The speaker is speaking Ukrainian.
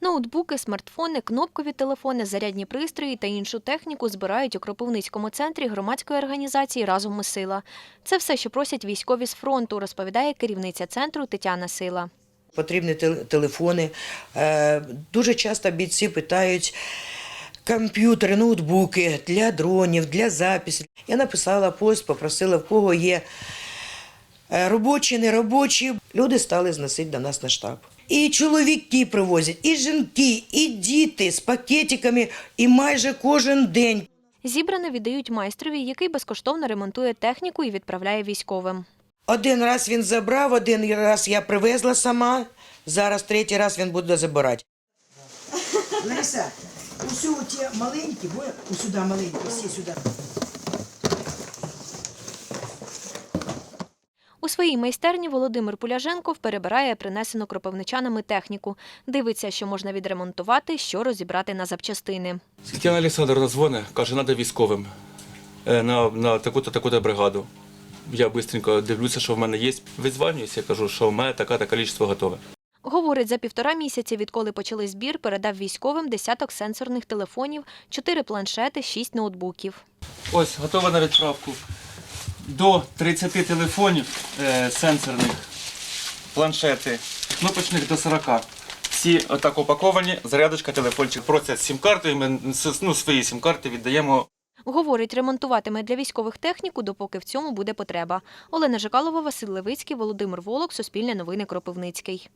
Ноутбуки, смартфони, кнопкові телефони, зарядні пристрої та іншу техніку збирають у Кропивницькому центрі громадської організації Разом ми сила. Це все, що просять військові з фронту, розповідає керівниця центру Тетяна Сила. Потрібні тел- телефони. Е, Дуже часто бійці питають комп'ютери, ноутбуки для дронів, для записів. Я написала пост, попросила, в кого є робочі, неробочі. Люди стали зносити до нас на штаб. І чоловіки привозять, і жінки, і діти з пакетиками, і майже кожен день. Зібране віддають майстрові, який безкоштовно ремонтує техніку і відправляє військовим. Один раз він забрав, один раз я привезла сама. Зараз третій раз він буде забирати. Лариса, усю ті маленькі, бо сюди маленькі, всі сюди. У своїй майстерні Володимир Пуляженков перебирає принесену кропивничанами техніку, дивиться, що можна відремонтувати, що розібрати на запчастини. Тетяна Олександровна дзвонить, каже, треба військовим е, на, на таку-то таку-то бригаду. Я швидко дивлюся, що в мене є. Відзванююся, кажу, що в мене така-та кількість готове. Говорить, за півтора місяці, відколи почали збір, передав військовим десяток сенсорних телефонів, чотири планшети, шість ноутбуків. Ось, готова на відправку. До 30 телефонів е, сенсорних, планшети, кнопочних до 40. Всі отак упаковані, зарядочка, телефончик. Просять сім-карти, ми ну, свої сім-карти віддаємо Говорить, ремонтуватиме для військових техніку, допоки в цьому буде потреба. Олена Жикалова, Василь Левицький, Володимир Волок, Суспільне новини Кропивницький.